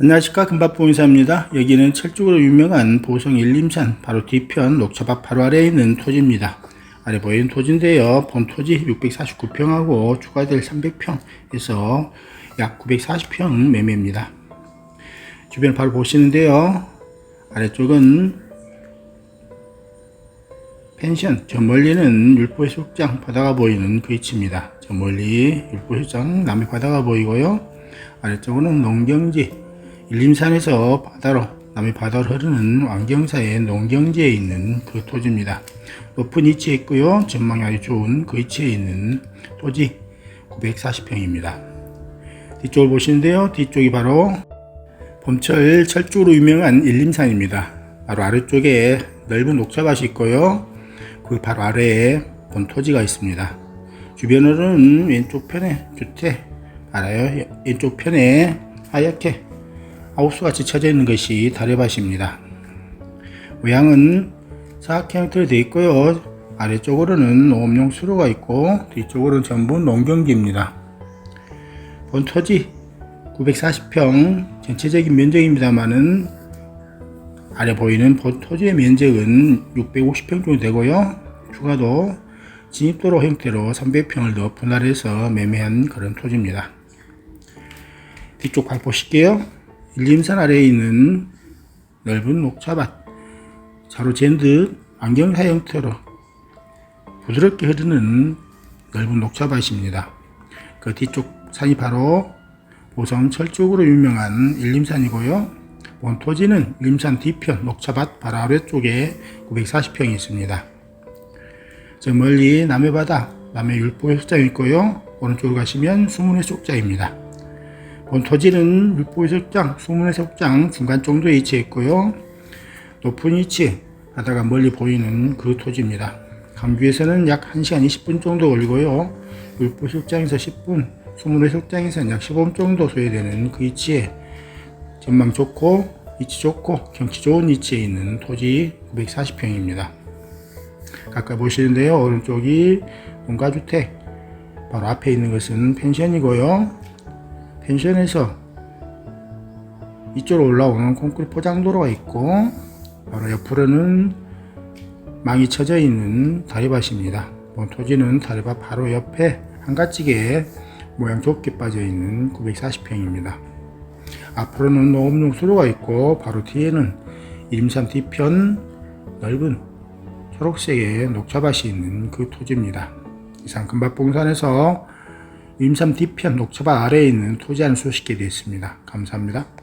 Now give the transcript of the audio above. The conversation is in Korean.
안녕하십니까 금밥봉사입니다. 여기는 철쭉으로 유명한 보성 일림산 바로 뒤편 녹차밭 바로 아래에 있는 토지입니다. 아래 보이는 토지인데요. 본 토지 649평하고 추가될 300평에서 약 940평 매매입니다. 주변 바로 보시는데요. 아래쪽은 펜션, 저 멀리는 율보해수욕장 바다가 보이는 그 위치입니다. 저 멀리 율보해수욕장 남해 바다가 보이고요. 아래쪽으로는 농경지, 일림산에서 바다로, 남해 바다로 흐르는 왕경사의 농경지에 있는 그 토지입니다. 높은 위치에 있고요. 전망이 아주 좋은 그 위치에 있는 토지 940평입니다. 뒤쪽을 보시는데요. 뒤쪽이 바로 봄철 철쭉으로 유명한 일림산입니다. 바로 아래쪽에 넓은 녹차밭이 있고요. 그 바로 아래에 본 토지가 있습니다. 주변으로는 왼쪽 편에 주택 알아요? 왼쪽 편에 하얗게 하우스 같이 쳐져 있는 것이 다래밭입니다. 모양은 사각 형태로 되어 있고요. 아래쪽으로는 농업용 수로가 있고 뒤쪽으로는 전부 농경지입니다. 본 토지 940평 전체적인 면적입니다만은 아래 보이는 본 토지의 면적은 650평 정도 되고요. 추가도 진입도로 형태로 300평을 더 분할해서 매매한 그런 토지입니다. 뒤쪽 발 보실게요. 일림산 아래에 있는 넓은 녹차밭, 자로 잰 듯 안경사 형태로 부드럽게 흐르는 넓은 녹차밭입니다. 그 뒤쪽 산이 바로 보성 철쭉으로 유명한 일림산이고요. 본 토지는 일림산 뒤편 녹차밭 바로 아래쪽에 940평이 있습니다. 저 멀리 남해바다, 남해율보해수장이 있고요. 오른쪽으로 가시면 수문해수욕장입니다. 본 토지는 율보해수욕장, 수문해수욕장 중간 정도에 위치해 있고요. 높은 위치, 바다가 멀리 보이는 그 토지입니다. 강주에서는 약 1시간 20분 정도 걸리고요. 율보해수욕장에서 10분, 수문해수욕장에서는 약 15분 정도 소요되는 그 위치에 전망 좋고 위치 좋고 경치 좋은 위치에 있는 토지 940평입니다. 가까이 보시는데요. 오른쪽이 농가주택 바로 앞에 있는 것은 펜션이고요. 펜션에서 이쪽으로 올라오는 콘크리트 포장도로가 있고 바로 옆으로는 망이 쳐져 있는 다리밭입니다. 본 토지는 다리밭 바로 옆에 한가지게 모양 좁게 빠져 있는 940평입니다. 앞으로는 농업용 수로가 있고 바로 뒤에는 임산 뒤편 넓은 초록색의 녹차밭이 있는 그 토지입니다. 이상 금밥봉산에서 임산 뒤편 녹차밭 아래에 있는 토지 개 되어 있습니다. 감사합니다.